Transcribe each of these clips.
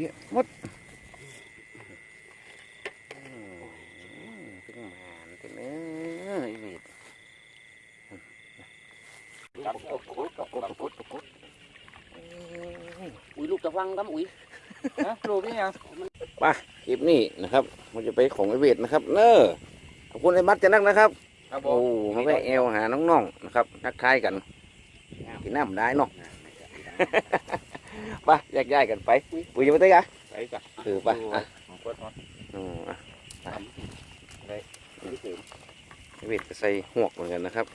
พี้ยหมดอืมถึงหมานถึงเอ้ยอีเวีดจับกดกดกดกดกดอุ้ยลูกจะฟังครับอุ้ยนะรูปนี่ยังไปคลิปนี้นะครับ มันจะไปของไอเวทนะครับ เนอขอบคุณไอ้มัดจะนักนะครับครับผโอ้มมาไปแอลหาน้องๆนะครับทักทายกันกินน้ำได้เนาะ ไปแยกย้ายกันไปปุ๋ยจะไปเต้กะไปจ้ะคือไปอะกดมาอืมอะได้ไอเวทก็ใส่หวกเหมือนกันนะครับ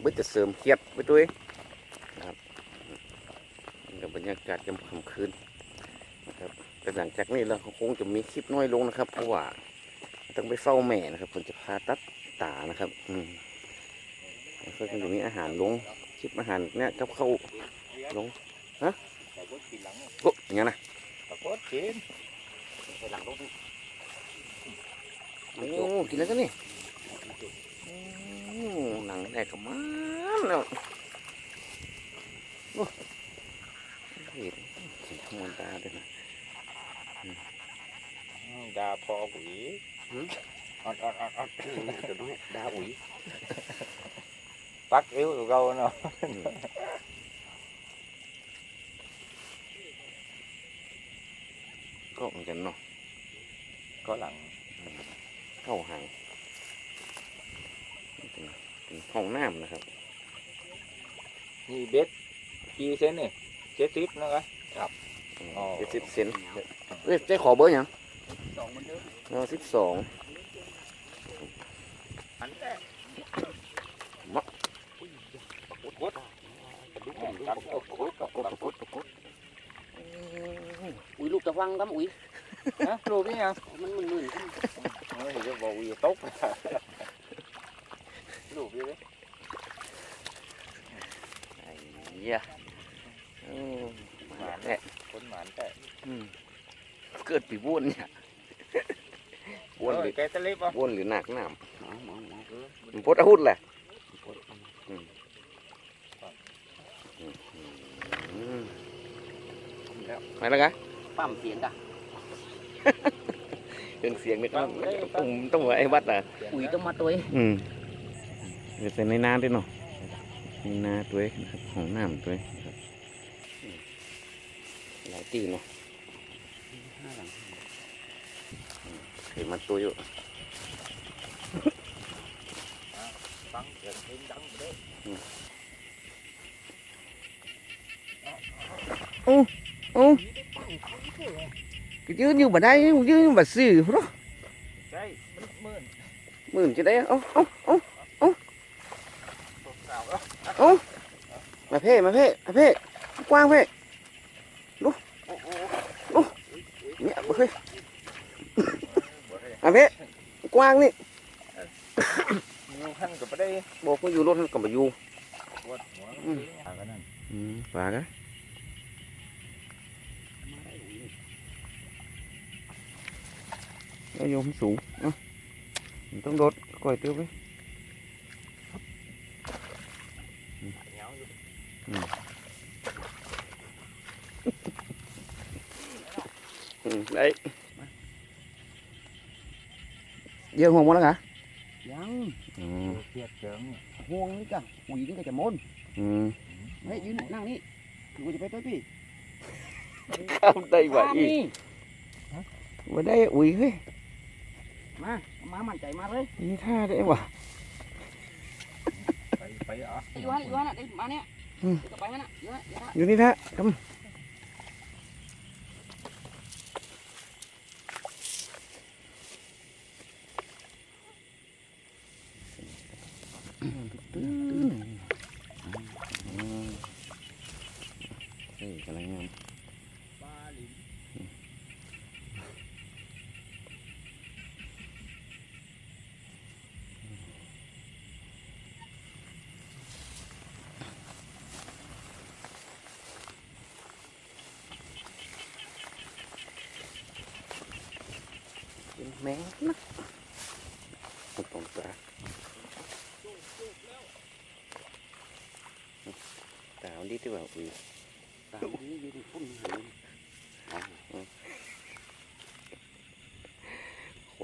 เบิดจะเสริมเครียดไปด้วยนะครับนี่กับบรรยากาศยามค่ำคืนนะครับแต่หลังจากนี้เราคงจะมีคลิปน้อยลงนะครับ เพราะว่าต้องไปเฝ้าแม่นะครับผมจะพาตัดตานะครับ อืมแล้วก็จะมีอาหารลงคลิปอาหารเนี่ยกับเข้าวลงแต่กดกินหลังโอ้ยอย่างนั้นนะ แต่กดกินไปหลังรถโอ้กินแล้วกันนี่โอ้หนังแดกกับมันแล้วโอ้เห็นเห็นขโมยตาด้วยนะ ดาพอหวีอดอดอดอด จะน้อยดาอุ้ย ปั กเอวเราเนาะอืมก็เหมือนกันเนาะก็หลังเข้าหางเป็นเป็นห้องน้ำนะครับนี่เบ็ดกี่เซนนี่เจ็ดสิบนะครับอ๋อเจ็ดสิบเซนเอ้ยเจ๊ขอเบอร์หยังสองมันเดิมเราสิบสองอันแรกกดกดจับกดกดกดกดกด อุ้ยลูกจะฟังครับอุ้ยนะรูปนี่ยังมันมึนมึนไม่เห็นจะบอกวีตกรูปนี่เลยไอ้เหี้ยโอ้มาแท้คนหมานแต่อืมเกิดปีบ้วนเนี่ยบ้วนหรือแกตะเล็บอะบ้วนหรือหนักน้หมอหมอหมอำมันพดอาหุดแหละอืมอืม ไปแล้วกะปั๊มเสียงกะเป็นเสียงนี่ก็ต้องต้องหัวไอ้วัดอะอุ้ยต้องมาตัวอืมเดี๋ยวใส่ในน้ำด้วยเนาะในน้ำด้วยนะครับของน้ำด้วยนะครับอืมหลายตีเนาะห้าหลังเห็นมันตัวอยู่ฟังเสียงเพลงดังเลยโอ้ ก็ยืนอยู่บ่ได้ยืนอยู่บ่ซื้อเพราะใช่มันมื่นหมื่นจะได้เอ้าเอ้าเอ้าตกสา đây ông sú tương đốt quẩy tiêu ấy ừ. ừ, đấy dương hồn muốn đó hả Dương, ừ. Thiệt trưởng hoang đấy cả, quỷ đấy cả chả môn. Ừ. Đấy, dưới này năng đi. Đừng có phải tới đi. Không đây vậy. Ở đây quỷ thế. มามามั่นใจมาเลย như tha đấy mà ไปไปอะอยู่ฮะอยู่ฮะน่ะได้มาเนี่ยอืมเดี๋ยวก็ไปฮะน่ะอยู่ฮะอยู่ฮะ như thế tha Cái mé nó một con cá tạo đi tới bảo quỷ ตามนี้ยืนพุ่นหั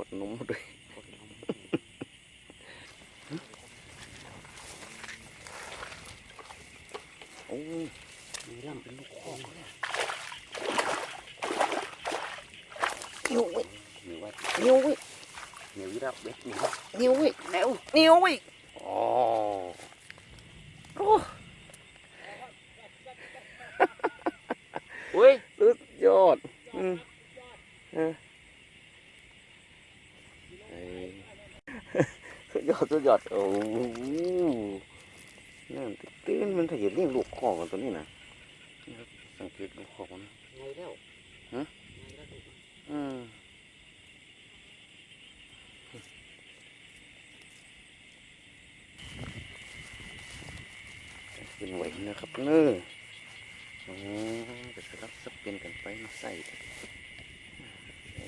นนมด้วยโอ้มีร่ำเป็นลูกคอกนิ้วเว้ย นียวไว้นิ้วเว้ยเหนียวยี่รับเบ็ดเหนียวนิ้วเว้ยแล้วนิ้วเว้ยอ๋อโอ้อุ้ยสุดยอดอืมเออเอ้ยสุดยอดสุดยอดโอ้โหนั่นตื่นมันถ้าเห็นเลี้ยงลูกคอกันตัวนี้นะนะครับสังเกตลูกคอมัน ไงแล้ว อืม เป็นไหวนะครับเนอะโอ้จะสลับสับเปลี่ยนกันไปมาใส่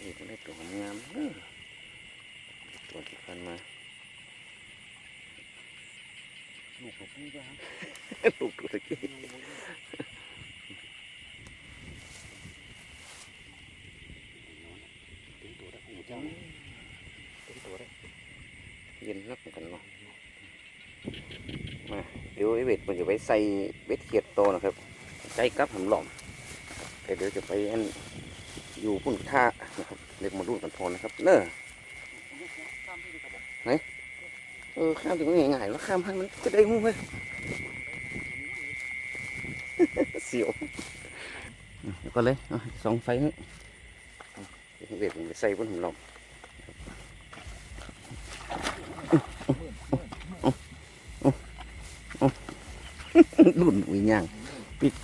นี่ก็ได้ตัวงามๆเนอะตัวที่ฟันมาลูกผมนี่ก็ฮะลูกตัวตะกี้ ถึงตัวได้หูเจ้าถึงตัวได้ เย็นนักเหมือนกันเนาะมาเดี๋ยวไอ้เบ็ดมันจะไปใส่เบ็ดเขียดโตนะครับ ใส่กับหำหล่อมแต่เดี๋ยวจะไปอันอยู่พุ่นท่านะครับเล็กมาดูกันพอนะครับ เนอะเออข้ามถึงง่ายๆแล้วข้ามให้มันจะได้งูเว้ยเสียวอืมเดี๋ยวก็เลยเอาสองไฟให้เอาเบ็ดมันไปใส่บนหำหล่อม รุ่นอุ้ยย่างปิด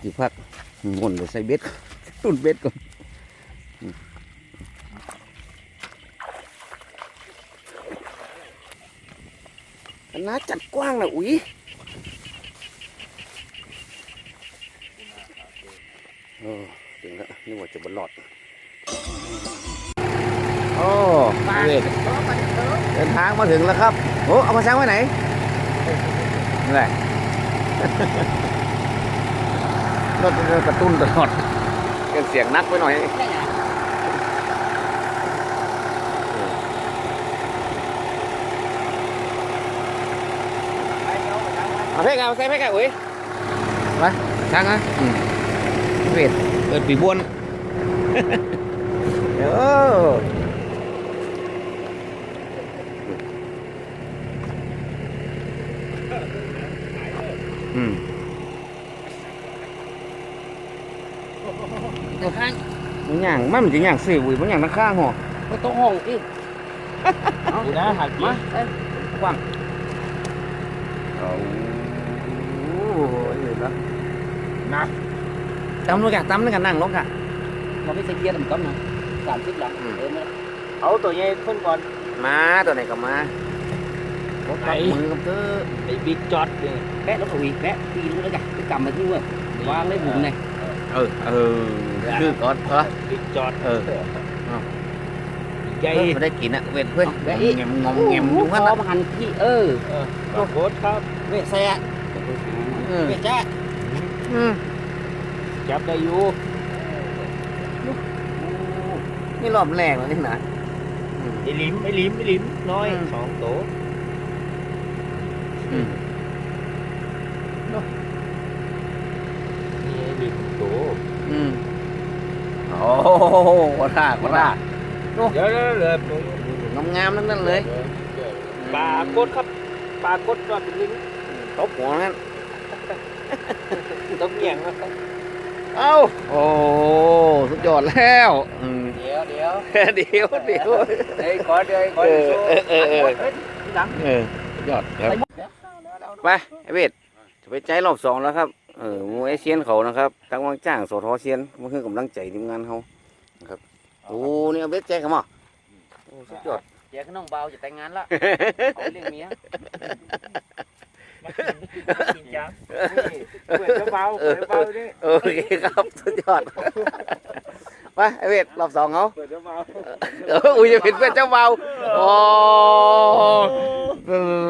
อยู่พักหมุนไปใส่เบ็ดรุ่นเบ็ดก่อนอืมคณะจัดกว้างนะอุ้ยเออถึงแล้วนี่ว่าจะบนหลอดโอ้เวทเดินทางมาถึงแล้วครับโอ้เอามาแซงไว้ไหนนี่แหละ รถกระตุ้นตลอดเครื่องเสียงนักไปหน่อยเอาเพกเอาใส่เพกเอาอุ้ยไปช่างอะอืมเวทเปิดปีบวนเอออื เดี๋ยวข้างมันย่างมันมันจะย่างสี่อุ้ยมันย่างทั้งข้างหัวก็ต้องห้องอีกดูนะหักกิมานเอ้ยโอ้โหเห็นแล้วหนักตำลงกันตำลงกันนั่งลงกันเราไม่ใช่เกียร์ผมก็นะสามสิบหลังเออไม่เอาตัวใหญ่ขึ้นก่อนมาตัวไหนก็มาโอ้กับมือกับเตอไอ้บิ๊กจอดนี่แปะแล้วก็วีแปะปีนแล้วกันไปกำมาที่ว่าวางเลยบุ๋มเลย เออ เออคือก่อนเหรอบิ๊กจอดเออใหญ่เออไม่ได้กินอะเวทเพื่อนงอมแงมงอมแงมอยู่คงั้นอนะ มาหันที่เออเออปรากฏครับ เวทแซ่เออ เวทแจ๊อืมจับได้อยู่นี่รอบแรกแล้วนี่นะไอ้ลิมไอ้ลิมไอ้ลิมน้อยอืมสองตัวอืม นี่ไอ้ลิมตัว อืม โอ้โหกระด้ากระดาเดี๋ยวเดี๋ยวเดี๋ยวงามงามๆทั้งนั้นเลยปลากดครับปลากดจอดเป็นลิงตบหัวงั้นต้องเหยียงนะครับเอ้าโอ้สุดยอดแล้วอืมเดี๋ยวเดี๋ยวเดี๋ยวเดี๋ยว เฮ้ยขอเดี๋ยวขอเดี๋ยวเออเออเออ เออสุดยอดครับ ไปไอเวทจะไปใจรอบสองแล้วครับ เออมวยเซียนเขานะครับตั้งวางจ้างโสทอเซียนมันคือกำลังใจทีมงานเขานะครับโอ้นี่เอาเวทใจเขามาโอ้สุดยอดเดี๋ยวน้องเบาจะแต่งงานละเอาเรื่องเมียจริงจังเปิดเบาเปิดเบาดิโอเคครับสุดยอดไปไอเวทรอบสองเขาเปิดเบาเอออุ้ยจะเป็นเพื่อนเจ้าเบาโอ้เออ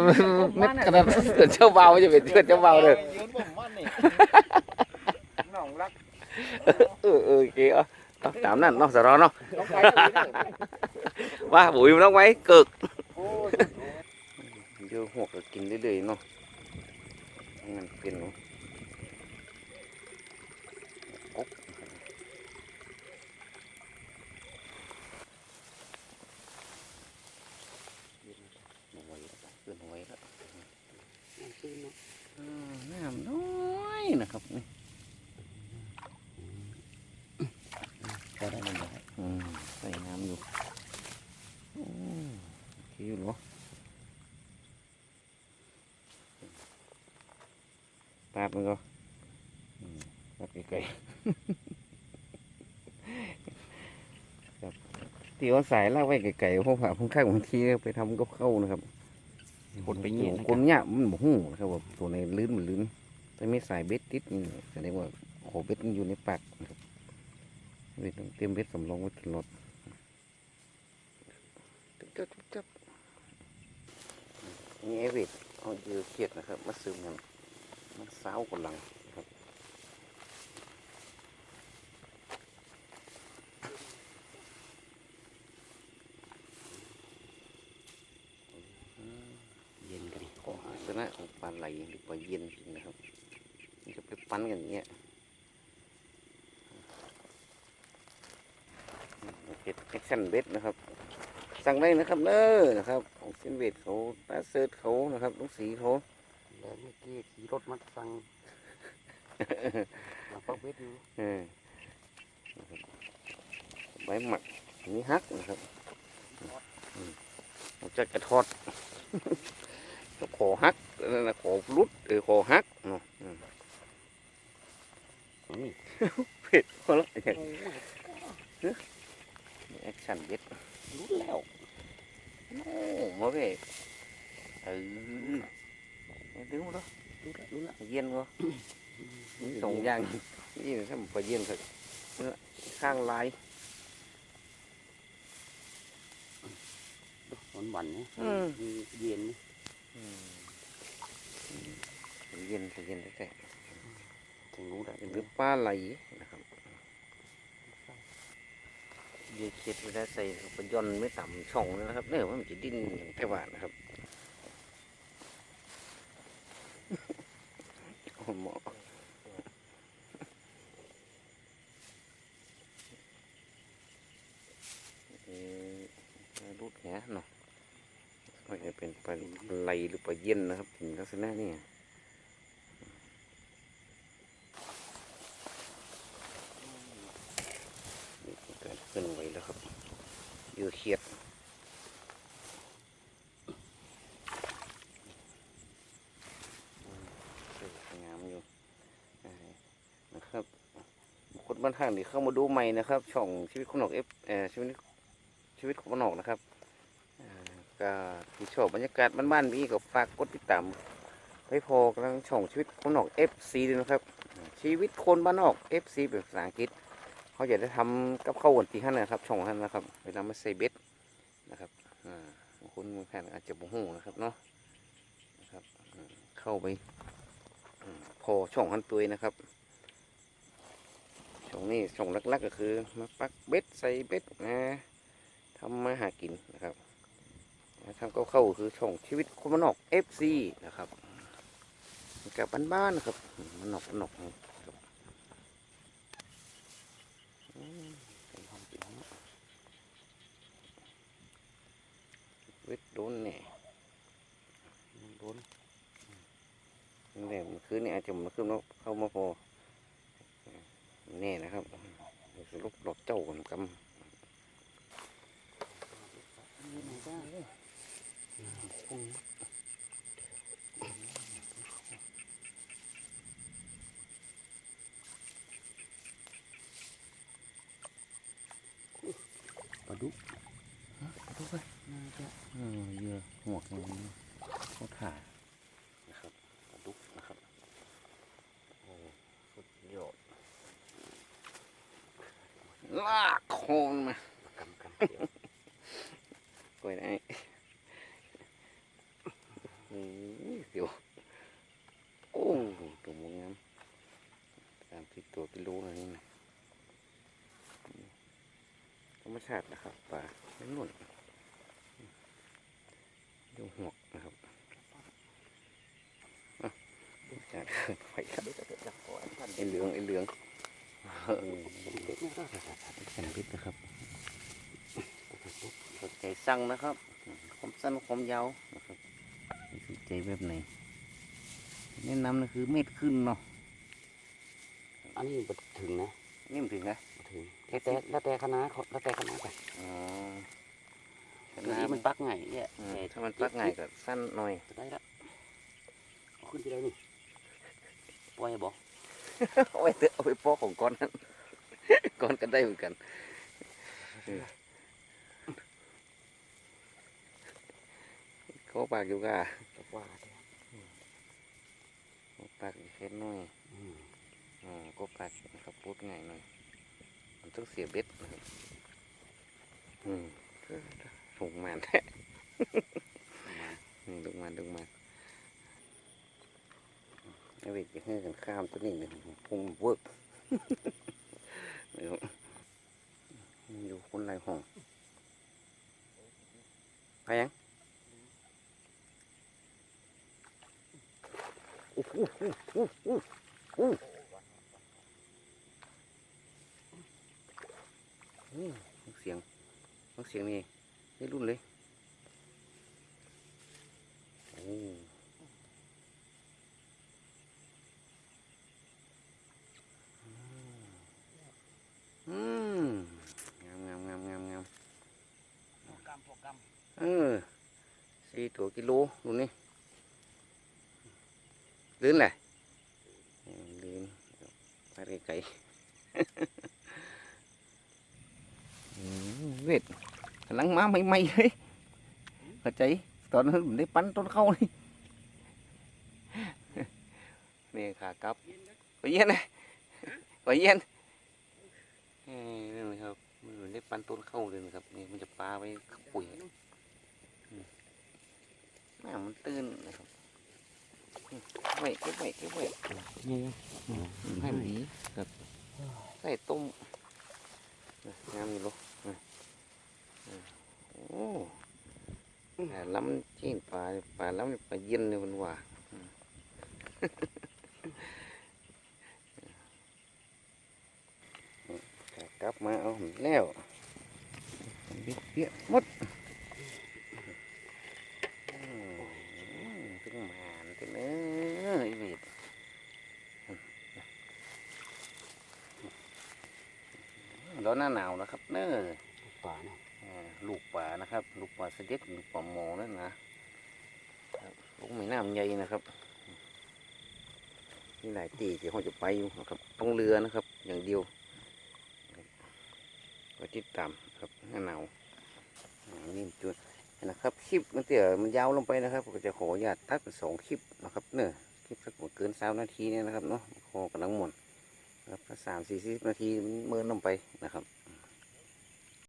เม็ดกระดาษเพื่อนเจ้าเบาจะเป็นเพื่อนเจ้าเบาเลยยื นผมมันนี่น้องรักเออเออโอเคเอาเอาตามนั้นเนาะสรอเนาะต้องไปเลยว่าบุ๋ยมันต้องไว้เกิกโอ้ยเยอะหวกก็กินเรื่อยๆเนาะมันเป็นเนาะกบหน่วยแล้วคือหน่วยแล้ว ซื้อเนาะ อ่าน้ำน้อย นะครับนี่พอได้มันได้อืมใส่น้ำอยู่อืมโอเคอยู่เนาะปาดมันก็อืมปาดไกลๆครับที่เอาสายลากไว้ไกลๆเพราะว่าผมข้างบางทีไปทำกับข้าวนะครับคนไปเย็นคนเนี่ยมันบ่หูนะครับว่าตัวในลื่นมันลื่น แต่ไม่สายเบ็ดติดนี่แสดงว่าโอ้เบ็ดมันอยู่ในปากนะครับเบ็ดต้องเตรียมเบ็ดสำรองไว้ตลอดจับจับจับนี่ไอเบ็ดเอาเยือเขียดนะครับมาซึมกันมันสาวกำลังนะครับ เย็นกัน ขอลักษณะของปลาไหลหรือปลาเย็นนะครับมันจะไปปั้นกันอย่างเงี้ยเห็ดแอค ชั่นเบ็ดนะครับ สั่งได้นะครับเน้อนะครับของเส้นเบ็ดเขาตาเซิร์ชเขานะครับลูกสีเขาแล้วเมื่อกี้ขี่รถมาสั่งมาปักเบ็ดอยู่เออนะครับใบหมักมีฮักนะครับอืมเราจะกระทอดก็ขอฮักนั่นนะขอรุดเออขอฮักเนาะอืมนี่เผ็ดพอแล้ว อย่างแอคชั่นเบ็ดรู้แล้วโอ้มาเพ่เออมาดึงมาแล้วรู้แล้วรู้แล้วเย็นวะมีสองอย่างนี่ถ้ามันไปเย็นเถอะเนื้อข้างลายวันวันๆนะอืมมีเย็นนี่เย็นแต่เย็นแต่ถึงรู้ได้เป็นหรือปลาไหละครับเดี๋ยวลาใส่เขาไปย่อนไม่ต่ำช่องเลยนะครับเนี่ยมันจะดิ้นอย่างแค่บาทนะครับโอ้หมอรูดแหเนาะไม่จะเป็นปลาไหลหรือปลาเย็นนะครับถึงลักษณะนี้นี่คือการเคลื่อนไหวแล้วครับเหยื่อเขียดอืมสวยงามอยู่อ่านะครับ คนบ้านห้างที่เข้ามาดูใหม่นะครับ ช่องชีวิตคนนอกเอฟชีวิตชีวิตคนนอกนะครับก็ที่ชอบบรรยากาศบ้านๆนี้ก็ฝากกดติดตามให้พอกำลังช่องชีวิตคนนอกเอฟซีด้วยนะครับ ชีวิตคนบ้านนอกเอฟซีเป็นภาษาอังกฤษเขาอยากจะทำกับข้าววันที่ท่านนะครับ ช่องท่านนะครับเวลามาใส่เบ็ดนะครับบางคนบางท่นอาจจะบ่ฮู้นะครับเนาะนะครับ เข้าไปพอช่องท่านตัวนะครับ นี้ช่องลักๆก็คือมาปักเบ็ดใส่เบ็ดนะทำมาหากินนะครับทำกับข้าคือช่องชีวิตคนมานนอก FC นะครับกับบ้านๆนะครับมันนอกมันนอกครับเป็นความจริงเนอะเวทโดนแน่โดนนี่แหลมันคืนนี่อาจจะมันขึ้นเข้ามาพอ แน่นะครับเดี๋ยวสรุปหลอกเจ้ากันกนี่ไหนจ้าเลยอืมปลาดุกำดูไปน่าจะเออเยอะหมวกอย่างนี้เขาถ่ายนะครับปลาดุกนะครับโอ้สุดยอดลากโคนมา กำกำเดี๋ยว กล้วยได้นี่เดี๋ยวโอ้ตัวมึงงามสามสิบตัวกิโลเลยนี่นะธรรม รม ชาตินะครับปลาไม่นุ่นดูหวกนะครับอะจัดไปครับเบ็ดจะจับคออันพันไอเหลืองไอเหลืองเออเบ็ดเนี่ยก็แผ่นพิษนะครับสนใจสั่งนะครับความสั้นความยาวนะครับสนใจแบบไหนแนะนำนะคือเม็ดขึ้นเนาะอันนี้บ่ถึงนะนี่มันถึงนะบ่ถึง แล้วแต่แล้วแต่คณะเขาแล้วแต่คณะไปอ๋อชคือนะที่มันปักไงเนี่ยอืมถ้ามันปักง่ายก็สั้นหน่อยจะได้ละเอาขึ้นที่ได้นี่ปล่อยบอกเอาไว้เถอะเอาไปปอกของก้อนนั้นก้อนก็ได้เหมือนกันเออเขาปากอยู่ก่ะจับว่าแท้เขาปากแค่น้อยอืมอ๋อก็ปากนะครับพูดง่ายหน่อย มันต้องเสียเบ็ดอืมส่งมาแท้อืมลงมาลงมาไอ้เวกจะให้กันข้ามตัวนี้หนึ่งคงเวิร์กอยู่คนไรห้องไปยังโอ้โหโอ้โหโอ้โหโอ้โห เสียงเสียงนี่นี่รุ่นเลยโอ้อืมงามงามงามงามงามโปรแกรมโปรแกรมเออสี่ตัวกิโลดูนี่ลื่นแหละเออลื่นไปไกลๆอืม เวทกำลังมาใหม่ๆเลยเข้าใจตอนนั้นผมได้ปั้นต้นเข้านี่นี่ขากลับไปเย็นนะไปเย็นเอ้ยนี่นะครับมันเหมือนได้ปันต้นเข้าเลยนะครับนี่มันจะปลาไว้ปุ๋ยอืมแม่มันตื้นนะครับอืมไว้เก็บไว้เก็บไว้นี่ให้มันดีครับใส่ต้มนะ งามอยู่ลูกนะอ่าโอ้แต่ล้ำจีนปลาปลาล้ำปลาเย็นเลยมันว่ากับมาเอาแล้วเบี้ยเบี้ยหมดอืมถึงหมานถึงเอ้ยเวีด ร้อนหน้าหนาวนะครับ เนอป่าเนี่ยอ่าลูกป่านะครับ ลูกป่าเสด็จลูกป่าหมอนั่นนะครับลูกไม่น้ำใหญ่นะครับนี่หลายตีที่เขาจะไปอยู่นะครับ ต้องเรือนะครับ อย่างเดียวก็ติดตามครับหน้าหนาวนี่จุดนะครับคลิปมันเตี่ยมันยาวลงไปนะครับก็จะขออนุญาตตัดเป็นสองคลิปนะครับเนอะคลิปสักเกินสามนาทีเนี่ยนะครับเนาะขอกำลังหมดน ครับสามสี่สิบนาทีมันเมินลงไปนะครับ